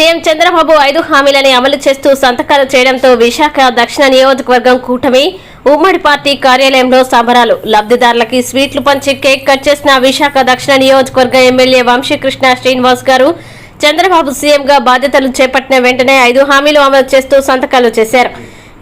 CM Chandrababu ఐదు హామీలని అమలు చేస్తూ సంతకాలు చేయడంతో విశాఖ దక్షిణ నియోజకవర్గం కూటమి ఉమ్మడి పార్టీ కార్యాలయంలో సంబరాలు. లబ్ధిదారులకి స్వీట్లు పంచి కేక్ కట్ చేసిన విశాఖ దక్షిణ నియోజకవర్గ ఎమ్మెల్యే వంశీకృష్ణ శ్రీనివాస్ గారు చంద్రబాబు సీఎంగా బాధ్యతలు చేపట్టిన వెంటనే ఐదు హామీలు అమలు చేస్తూ సంతకాలు చేశారు.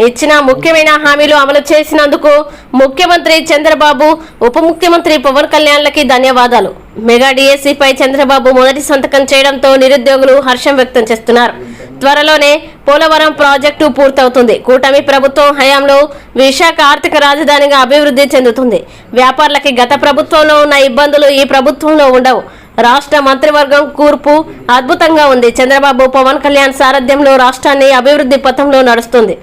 ఇచ్చిన ముఖ్యమైన హామీలు అమలు చేసినందుకు ముఖ్యమంత్రి చంద్రబాబు ఉప ముఖ్యమంత్రి పవన్ కళ్యాణ్లకి ధన్యవాదాలు. మెగా డిఎస్సిపై చంద్రబాబు మొదటి సంతకం చేయడంతో నిరుద్యోగులు హర్షం వ్యక్తం చేస్తున్నారు. త్వరలోనే పోలవరం ప్రాజెక్టు పూర్తవుతుంది. కూటమి ప్రభుత్వం హయాంలో విశాఖ ఆర్థిక రాజధానిగా అభివృద్ధి చెందుతుంది. వ్యాపారులకి గత ప్రభుత్వంలో ఉన్న ఇబ్బందులు ఈ ప్రభుత్వంలో ఉండవు. రాష్ట్ర మంత్రివర్గం కూర్పు అద్భుతంగా ఉంది. చంద్రబాబు పవన్ కళ్యాణ్ సారథ్యంలో రాష్ట్రాన్ని అభివృద్ధి పథంలో నడుస్తుంది.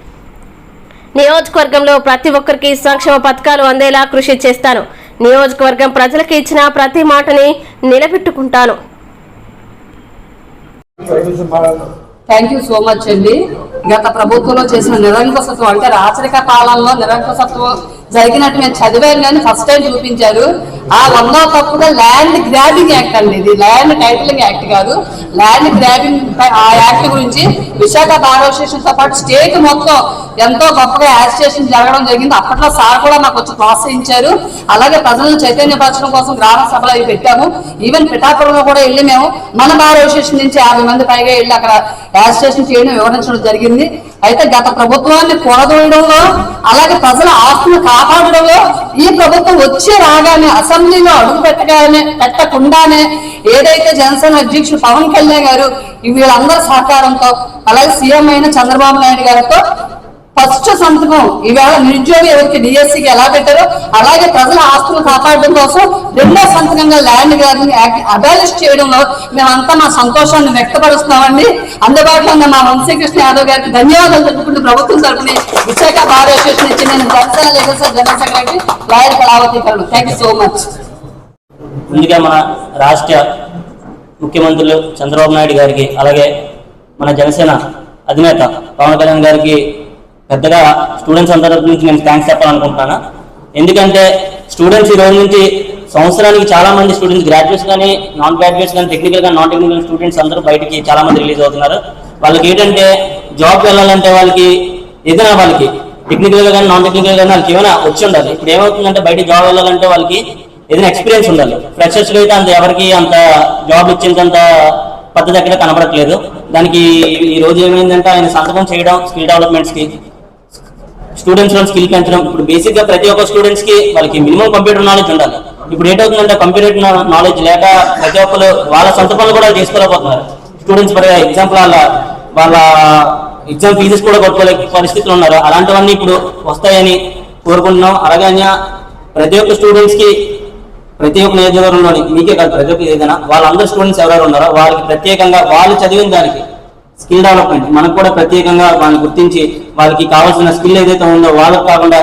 నియోజకవర్గంలో ప్రతి ఒక్కరికి సంక్షేమ పథకాలు అందేలా కృషి చేస్తాను నియోజకవర్గం ప్రజలకు ఇచ్చిన ప్రతి మాటని నిలబెట్టుకుంటాను. థ్యాంక్ యూ సో మచ్ అండి. గత ప్రభుత్వంలో చేసిన నిరంకుశత్వం అంటే రాచరిక పాలనలో నిరంకుశత్వం జరిగినట్టు మేము చదివాను కానీ ఫస్ట్ టైం చూపించారు. ఆ వందో తప్పుగా ల్యాండ్ గ్రాబింగ్ యాక్ట్ అండి ఇది. ల్యాండ్ టైటిలింగ్ యాక్ట్ కాదు. ల్యాండ్ గ్రాబింగ్ ఆ యాక్ట్ గురించి విశాఖ బార్ అసోసియేషన్తో పాటు స్టేట్ మొత్తం ఎంతో గొప్పగా యాజిటేషన్ జరగడం జరిగింది. అప్పట్లో సార్ కూడా మాకు వచ్చి ప్రోత్సహించారు. అలాగే ప్రజలను చైతన్యపరచడం కోసం గ్రామ సభలు అవి పెట్టాము. ఈవెన్ పిఠాపురంలో కూడా వెళ్ళి మేము మన బార్ అసోసియేషన్ నుంచి యాభై మంది పైగా వెళ్ళి అక్కడ యాజిటేషన్ చేయడం వివరించడం జరిగింది. అయితే గత ప్రభుత్వాన్ని కూడదోయడంలో అలాగే ప్రజల ఆస్తులు కాపాడడంలో ఈ ప్రభుత్వం వచ్చి రాగానే అసెంబ్లీలో అడుగు పెట్టగానే పెట్టకుండానే ఏదైతే జనసేన అధ్యక్షుడు పవన్ కళ్యాణ్ గారు వీళ్ళందరి సహకారంతో అలాగే సీఎం అయిన చంద్రబాబు నాయుడు గారితో ఫస్ట్ సంతకం. ఈవేళ నిరుద్యోగి ఎవరికి డిఎస్సికి ఎలా పెట్టారో అలాగే ప్రజల ఆస్తులు కాపాడడం కోసం రెండో సంతకంగా ల్యాండ్ గారిని అబాలిష్ చేయడంలో మేమంతా మా సంతోషాన్ని వ్యక్తపరుస్తున్నామండి. అందుబాటులో ఉన్న మా వంశీకృష్ణ యాదవ్ గారికి ధన్యవాదాలు తెలుపుకుంటూ ప్రభుత్వం తరఫున విశాఖ బార్ అసోసియేషన్ ఇచ్చి నేను జనసేన లేఖ జనరల్ సెక్రటరీ లాయర్ కళావతీకరణ థ్యాంక్ యూ సో మచ్ ముందుగా మన రాష్ట్ర ముఖ్యమంత్రులు చంద్రబాబు నాయుడు గారికి అలాగే మన జనసేన అధినేత పవన్ కళ్యాణ్ గారికి పెద్దగా స్టూడెంట్స్ అందరి నుంచి నేను థ్యాంక్స్ చెప్పాలనుకుంటున్నాను. ఎందుకంటే స్టూడెంట్స్ ఈ రోజు నుంచి సంవత్సరానికి చాలా మంది స్టూడెంట్స్ గ్రాడ్యుయేట్స్ కానీ నాన్ గ్రాడ్యుయేట్స్ కానీ టెక్నికల్గా నాన్ టెక్నికల్ స్టూడెంట్స్ అందరూ బయటికి చాలా మంది రిలీజ్ అవుతున్నారు. వాళ్ళకి ఏంటంటే జాబ్ వెళ్ళాలంటే వాళ్ళకి ఏదైనా వాళ్ళకి టెక్నికల్గా కానీ నాన్ టెక్నికల్ కానీ వాళ్ళకి ఏమైనా వచ్చి ఉండాలి. ఇప్పుడు ఏమవుతుందంటే బయట జాబ్ వెళ్ళాలంటే వాళ్ళకి ఏదైనా ఎక్స్పీరియన్స్ ఉండాలి. ఫ్రెషర్స్ అయితే అంత ఎవరికి అంత జాబ్ ఇచ్చేంత పద్ధతి ఎక్కడ కనబడట్లేదు. దానికి ఈ రోజు ఏమైందంటే ఆయన సంతకం చేయడం స్కిల్ డెవలప్మెంట్స్కి స్టూడెంట్స్లో స్కిల్ పెంచడం. ఇప్పుడు బేసిక్గా ప్రతి ఒక్క స్టూడెంట్స్కి వాళ్ళకి మినిమం కంప్యూటర్ నాలెడ్జ్ ఉండాలి. ఇప్పుడు ఏంటవుతుందంటే కంప్యూటర్ నాలెడ్జ్ లేక ప్రతి ఒక్కరు వాళ్ళ సొంత పనులు కూడా చేసుకోలేకపోతున్నారు. స్టూడెంట్స్ ఫర్ ఎగ్జాంపుల్ వాళ్ళ వాళ్ళ ఎగ్జామ్ ఫీజెస్ కూడా కొట్టుకోలే పరిస్థితులు ఉన్నారు. అలాంటివన్నీ ఇప్పుడు వస్తాయని కోరుకుంటున్నాం. అలాగే ప్రతి ఒక్క స్టూడెంట్స్కి ప్రతి ఒక్క నియోజకవర్గంలోని మీకే కాదు ప్రతి ఒక్క ఏదైనా వాళ్ళందరూ స్టూడెంట్స్ ఎవరెవరు ఉన్నారో వాళ్ళకి ప్రత్యేకంగా వాళ్ళు చదివిన దానికి స్కిల్ డెవలప్మెంట్ మనకు కూడా ప్రత్యేకంగా వాళ్ళని గుర్తించి వాళ్ళకి కావాల్సిన స్కిల్ ఏదైతే ఉందో వాళ్ళకి కాకుండా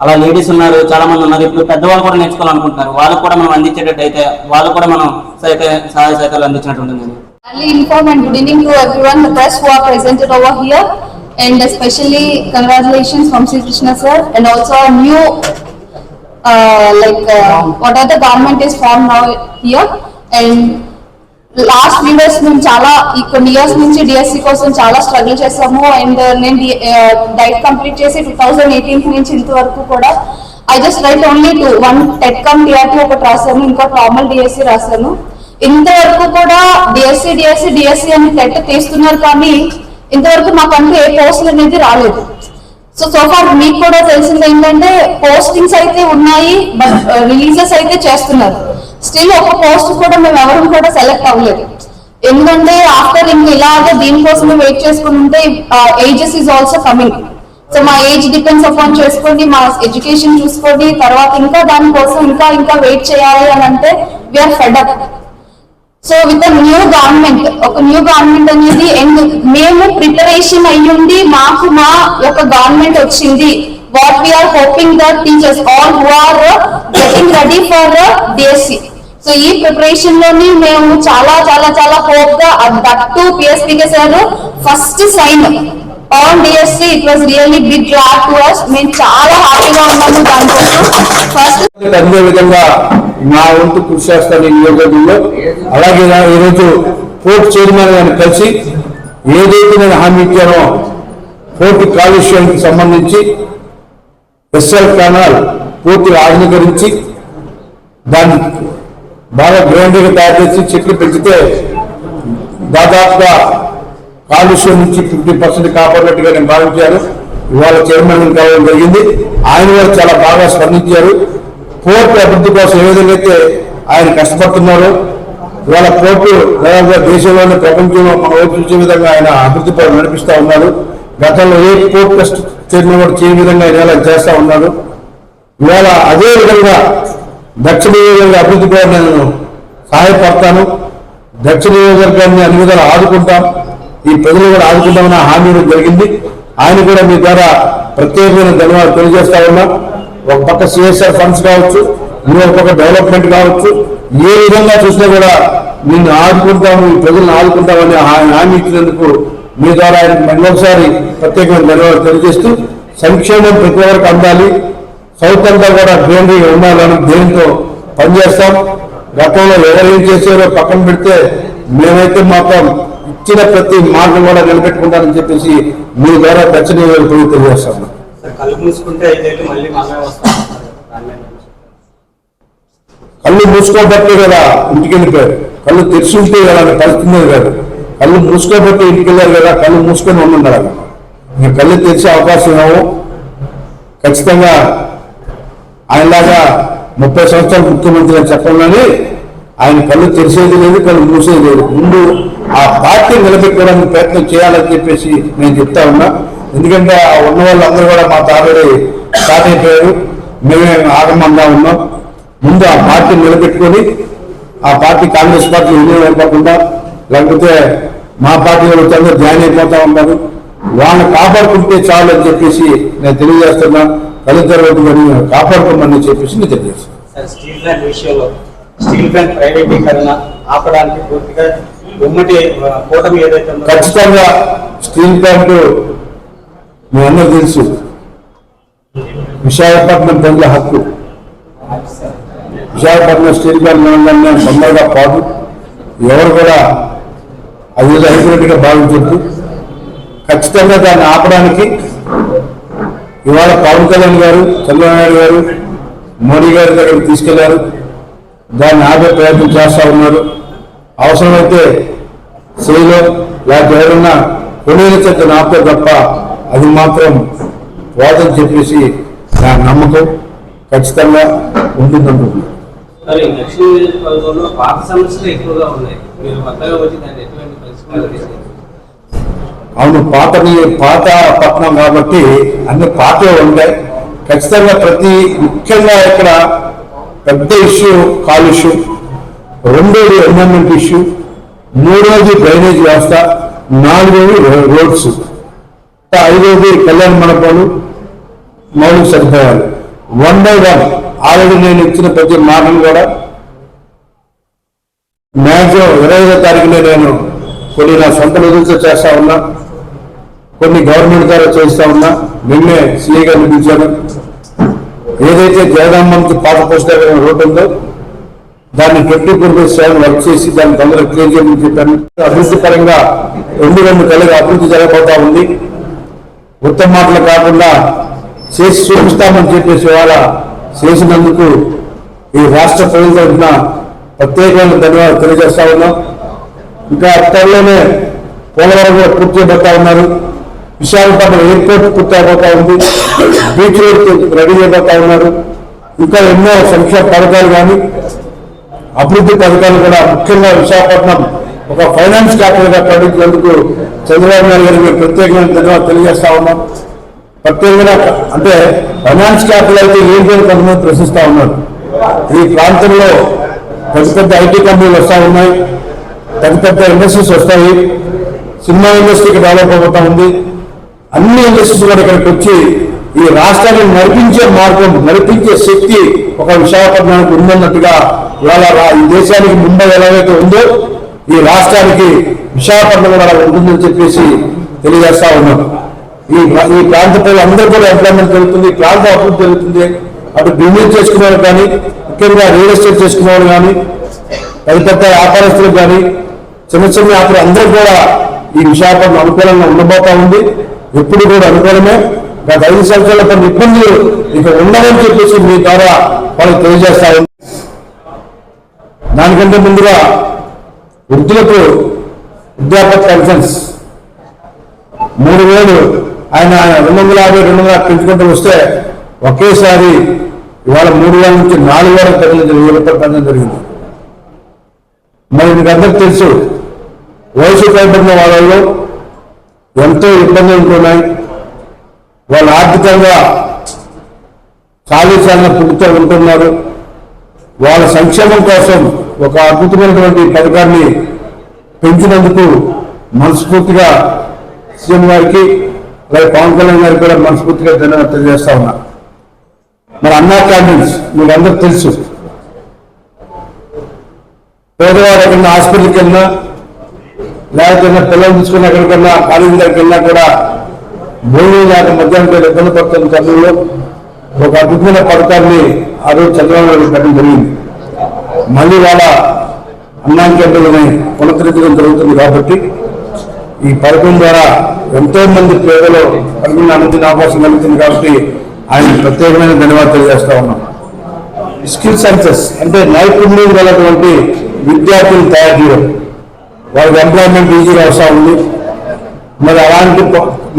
అలా లేడీస్ ఉన్నారు చాలా మంది ఉన్నారు ఇప్పుడు పెద్దవాళ్ళు కూడా నేర్చుకోవాలనుకుంటున్నారు వాళ్ళకు కూడా మనం అందించేటట్టు అయితే వాళ్ళు కూడా మనం సహాయ సహాయ సహకారాలు అందించినట్టు ఉంటుంది Early inform and good evening to everyone, the press who are presented over here, and especially congratulations from Sri Krishna sir, and also a new, uh, like, uh, what are the government is formed now here, and last few years మేము చాలా ఈ కొన్ని years నుంచి DSC కోసం చాలా struggle చేసాము. And uh, నేను DIET complete uh, చేసి టూ థౌజండ్ ఎయిటీన్ నుంచి ఇంతవరకు కూడా I just write only two one TET cum DRT ఒకటి రాశాను ఇంకో నార్మల్ డిఎస్సి రాశాను. ఇంతవరకు కూడా డిఎస్సి డిఎస్సి డిఎస్సి అని టెట్ తీస్తున్నారు కానీ ఇంతవరకు మాకంటూ ఏ పోస్టులు అనేది రాలేదు. సో సోఫార్ మీకు కూడా తెలిసింది ఏంటంటే పోస్టింగ్స్ అయితే ఉన్నాయి బట్ రిలీజెస్ uh, అయితే చేస్తున్నారు. స్టిల్ ఒక పోస్ట్ కూడా మేము ఎవరు కూడా సెలెక్ట్ అవ్వలేదు. ఎందుకంటే ఆఫ్టర్ ఇంక ఇలాగే దీనికోసమే వెయిట్ చేసుకుని ఉంటే ages is also coming so మా ఏజ్ డిపెండ్స్ అపాన్ చేసుకోండి మా ఎడ్యుకేషన్ చూసుకోండి తర్వాత ఇంకా దానికోసం ఇంకా ఇంకా వెయిట్ చేయాలి అని అంటే we are fed up so with new government ఒక న్యూ గవర్నమెంట్ అనేది అండ్ మేము ప్రిపరేషన్ అయ్యుండి మాకు మా ఒక గవర్నమెంట్ వచ్చింది. What we are hoping the teachers all who are getting ready for DSC so ఈ ప్రిపరేషన్లోని మేము చాలా చాలా చాలా హోప్గా that PSPK sir first sign on DSC it was really big glad to us మేము చాలా హ్యాపీగా ఉన్నాము దానికోసం. ఫస్ట్ అదే విధంగా నా వంతు కృషి చేస్తాను ఈ నియోజకవర్గంలో. అలాగే ఈరోజు కోర్టు చైర్మన్ గారిని కలిసి ఏదైతే నేను హామీ ఇచ్చానో పోర్టు కాలుష్యానికి సంబంధించి ఎస్ఎల్ కెనాల్ పూర్తిగా ఆధునీకరించి దాన్ని బాగా గ్రైండ్గా తయారు చేసి చెట్లు పెంచితే దాదాపుగా కాలుష్యం నుంచి ఫిఫ్టీ పర్సెంట్ కాపాడినట్టుగా నేను భావించాను. ఇవాళ చైర్మన్ కావడం జరిగింది. ఆయన కూడా చాలా బాగా స్పందించారు. పోర్టు అభివృద్ధి కోసం ఏ విధంగా అయితే ఆయన కష్టపడుతున్నారో ఇవాళ పోర్టు దాదాపుగా దేశంలోని ప్రపంచంలో మన చూసే విధంగా ఆయన అభివృద్ధి పనులు నడిపిస్తా ఉన్నారు గతంలో ఏ పోర్ట్ ట్రస్ట్ చైర్మన్ కూడా చేయని విధంగా ఆయన ఇలా చేస్తా ఉన్నారు ఇవాళ అదే విధంగా దక్షిణ నియోజకవర్గ అభివృద్ధి కూడా నేను సహాయపడతాను. దక్షిణ నియోజకవర్గాన్ని అన్ని విధాలు ఆదుకుంటాం. ఈ ప్రజలు కూడా ఆదుకుంటామని హామీ జరిగింది. ఆయన కూడా మీ ద్వారా ప్రత్యేకమైన ధన్యవాదాలు తెలియజేస్తా ఉన్నా. ఒక పక్క సిఎస్ఆర్ ఫండ్స్ కావచ్చు ఇంకొక పక్క డెవలప్మెంట్ కావచ్చు ఏ విధంగా చూసినా కూడా నిన్ను ఆదుకుంటాము ఈ ప్రజలను ఆదుకుంటామని ఆయన హామీ ఇచ్చినందుకు మీ ద్వారా ఆయన మరొకసారి ప్రత్యేకమైన ధన్యవాదాలు తెలియజేస్తూ సంక్షేమం ప్రతి ఒక్కరికి అందాలి. సౌత్ అంతా కూడా గ్రీనరీగా ఉండాలని దేనితో పనిచేస్తాం. గతంలో ఎవరేం చేశారో పక్కన పెడితే మేమైతే మాత్రం ఇచ్చిన ప్రతి మార్గం కూడా నిలబెట్టుకుంటానని చెప్పేసి మీ ద్వారా దక్షిణ నియోజకవర్గం తెలియజేస్తాం సార్ కళ్ళు మూసుకోబట్టే కదా ఇంటికి వెళ్ళిపోయారు. కళ్ళు తెరిచి ఉంటే అలాంటి పరిస్థితి కాదు. కళ్ళు మూసుకోబట్టి ఇంటికి వెళ్ళారు కదా కళ్ళు మూసుకొని ఉండాలి ఇంకా కళ్ళు తెరిచే అవకాశం ఏమో? ఖచ్చితంగా ఆయనలాగా ముప్పై సంవత్సరాలు ముఖ్యమంత్రి అని చెప్పండి ఆయన కళ్ళు తెరిసేది లేదు కళ్ళు మూసేది లేదు. ముందు ఆ పార్టీ నిలబెట్టుకోవడానికి ప్రయత్నం చేయాలని చెప్పేసి నేను చెప్తా ఉన్నా. ఎందుకంటే ఆ ఉన్న వాళ్ళందరూ కూడా మా తాబడి స్టార్ట్ అయిపోయారు మేమే ఆగమంగా ఉన్నాం. ముందు ఆ పార్టీ నిలబెట్టుకొని ఆ పార్టీ కాంగ్రెస్ పార్టీ వినియోగం అయిపోకుండా లేకపోతే మా పార్టీ వాళ్ళు అందరూ జాయిన్ అయిపోతా ఉన్నారు. వాళ్ళని కాపాడుకుంటే చాలు అని చెప్పేసి నేను తెలియజేస్తున్నా. తల్లిదండ్రులకు కానీ కాపాడుకోమని చెప్పేసి నేను తెలియజేస్తాను స్టీల్ ప్లాంట్ విషయంలో స్టీల్ ప్లాంట్ ప్రైవేటీకరణ ఆపడానికి పూర్తిగా ఉమ్మటి కూటమి ఏదైతే ఖచ్చితంగా స్టీల్ ప్లాంట్ మీ అందరూ తెలుసు. విశాఖపట్నం ప్రజల హక్కు. విశాఖపట్నం స్టీల్ ప్లాంట్ నేను తొందరగా పాటు ఎవరు కూడా అది హైబ్రిడ్గా భావించద్దు. ఖచ్చితంగా దాన్ని ఆపడానికి ఇవాళ పవన్ కళ్యాణ్ గారు చంద్రబాబు నాయుడు గారు మోడీ గారి దగ్గరికి తీసుకెళ్ళారు. దాన్ని ఆపే ప్రయత్నం చేస్తా ఉన్నారు. అవసరమైతే శైలో లేకపోతే ఎవరన్నా చెత్త ఆపితే తప్ప అది మాత్రం వాదని చెప్పేసి నా నమ్మకం ఖచ్చితంగా ఉంటుందనుకుంటున్నాను మరి దక్షిణ నియోజకవర్గంలో పాత సమస్యలు ఎక్కువగా ఉన్నాయి. మీరు కొత్తగా వచ్చి దాన్ని ఎటువంటి పరిష్కారం చేశారు? అవును పాత పాత పట్టణం కాబట్టి అన్ని పాతవే ఉంటాయి. ఖచ్చితంగా ప్రతి ముఖ్యంగా ఇక్కడ పెద్ద ఇష్యూ కాలుష్యం. రెండోది ఎన్విరాన్మెంట్ ఇష్యూ మూడోది డ్రైనేజ్ వ్యవస్థ నాలుగోది రోడ్స్ ఐదోది కళ్యాణ మండపాలు మౌలిక సదుపాయాలు. వన్ బై వన్ ఆల్రెడీ నేను ఇచ్చిన ప్రతి మాటను కూడా మ్యాక్సిమం ఇరవై ఐదో తారీఖునే నేను కొన్ని నా సొంత నిధులతో చేస్తా ఉన్నా కొన్ని గవర్నమెంట్ ద్వారా చేస్తా ఉన్నా నిన్నే సీఏ గారిని పిలిచాను. ఏదైతే జగదాంబంకి పాత పోస్టర్ రోడ్డు ఉందో దాన్ని twenty four by seven work చేసి దాన్ని తొందరగా క్లియర్ చేయమని చెప్పాను. అభివృద్ధి పరంగా రెండు రెండు కలిగి అభివృద్ధి జరగబోతా ఉంది. ఉత్తమ మాటలు కాకుండా చేసి చూపిస్తామని చెప్పేసి వాళ్ళ చేసినందుకు ఈ రాష్ట్ర ప్రజల తరఫున ప్రత్యేకమైన ధన్యవాదాలు తెలియజేస్తా ఉన్నాం. ఇంకా త్వరలోనే పోలవరం కూడా పూర్తి చేయబోతా ఉన్నారు. విశాఖపట్నం ఎయిర్పోర్ట్ పూర్తి అయిపోతా ఉంది. బీచ్ రోడ్ రెడీ చేయబోతా ఉన్నారు. ఇంకా ఎన్నో సంక్షేమ పథకాలు కానీ అభివృద్ధి పథకాలు కూడా ముఖ్యంగా విశాఖపట్నం ఒక ఫైనాన్స్ క్యాపిటల్గా ప్రకటించినందుకు చంద్రబాబు నాయుడు గారికి మేము ప్రత్యేకమైన ధన్యవాదాలు తెలియజేస్తా ఉన్నాం. ప్రత్యేకంగా అంటే ఫైనాన్స్ క్యాపిటల్ అయితే ఏంటి అని కొంతమంది ప్రశ్నిస్తా ఉన్నారు. ఈ ప్రాంతంలో పెద్ద పెద్ద ఐటీ కంపెనీలు వస్తూ ఉన్నాయి. పెద్ద పెద్ద ఇండస్ట్రీస్ వస్తాయి. సినిమా ఇండస్ట్రీకి డెవలప్ అవుతా ఉంది. అన్ని ఇండస్ట్రీస్ కూడా ఇక్కడికి వచ్చి ఈ రాష్ట్రాన్ని నడిపించే మార్గం నడిపించే శక్తి ఒక విశాఖపట్నానికి ఉందన్నట్టుగా ఇవాళ ఈ దేశానికి ముంబై ఎలాగైతే ఉందో ఈ రాష్ట్రానికి విశాఖపట్నం కూడా ఉంటుందని చెప్పేసి తెలియజేస్తా ఉన్నాం. ఈ ఈ ప్రాంత ప్రజలు అందరూ కూడా ఎంప్లాయ్మెంట్ జరుగుతుంది ఈ ప్రాంతం అభివృద్ధి జరుగుతుంది అటు బిజినెస్ చేసుకునేవారు కానీ ముఖ్యంగా రియల్ ఎస్టేట్ చేసుకునేవారు కానీ పెద్ద పెద్ద వ్యాపారస్తులు కానీ చిన్న చిన్న వ్యాపారులు అందరూ కూడా ఈ విశాఖపట్నం అనుకూలంగా ఉండబోతా ఉంది. ఎప్పుడు కూడా అనుకూలమే. గత ఐదు సంవత్సరాల కొన్ని ఇబ్బందులు ఇక ఉండవని చెప్పేసి మీ ద్వారా వాళ్ళకి తెలియజేస్తా దానికంటే ముందుగా వృద్ధులకు వృద్ధాప్య పెన్షన్స్ మూడు వేలు. ఆయన రెండు వందల యాభై రెండు వందల పెంచుకుంటూ వస్తే ఒకేసారి ఇవాళ మూడు వేల నుంచి నాలుగు వేల పెద్దలు వెయ్యి రూపాయలు పెంచడం జరిగింది. మరి మీకు అందరికి తెలుసు వయసు పైబడిన వాళ్ళలో ఎంతో ఇబ్బందులు ఉంటున్నాయి. వాళ్ళు ఆర్థికంగా సాధించాలని పుట్టుతూ ఉంటున్నారు. వాళ్ళ సంక్షేమం కోసం ఒక అద్భుతమైనటువంటి పథకాన్ని పెంచినందుకు మనస్ఫూర్తిగా సీఎం గారికి అలాగే పవన్ కళ్యాణ్ గారికి కూడా మనస్ఫూర్తిగా ధన్యవాదాలు తెలియజేస్తా ఉన్నా. మరి అన్నా క్యాంటీన్స్ మీకు అందరికి తెలుసు. పేదవారు ఎక్కడన్నా హాస్పిటల్కి వెళ్ళినా లేకపోతే పిల్లలు తీసుకుని ఎక్కడికన్నా కాలేజీ దగ్గరికి వెళ్ళినా కూడా భూమి లేక మధ్యాహ్నం పేరు ఇబ్బంది పడుతున్న తరుణంలో ఒక అద్భుతమైన పథకాన్ని ఆ రోజు చంద్రబాబు నాయుడు పెట్టడం జరిగింది. మళ్ళీ వాళ్ళ అన్నానికి కేంద్రాలని పునరుద్ధరించడం జరుగుతుంది కాబట్టి ఈ పథకం ద్వారా ఎంతో మంది పేదలు పరుగున అందించిన అవకాశం కలుగుతుంది కాబట్టి ఆయన ప్రత్యేకమైన ధన్యవాదాలు తెలియజేస్తా ఉన్నాం. స్కిల్ సెన్సెస్ అంటే నైపుణ్యం గలటువంటి విద్యార్థులు తయారు చేయడం. వాళ్ళకి ఎంప్లాయ్మెంట్ ఈజీగా వస్తూ ఉంది. మరి అలాంటి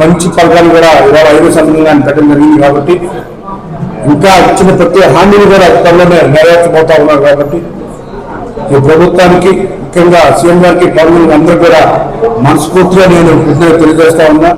మంచి పథకాలు కూడా ఇవాళ ఐదు సందర్భంగా ఆయన పెట్టడం జరిగింది కాబట్టి ఇంకా ఇచ్చిన ప్రతి హామీని కూడా త్వరలోనే నెరవేర్చబోతా ఉన్నారు కాబట్టి ఈ ప్రభుత్వానికి ముఖ్యంగా సీఎం గారికి పౌరులకు అందరూ కూడా మనస్ఫూర్తిగా నేను తెలియజేస్తా ఉన్నా.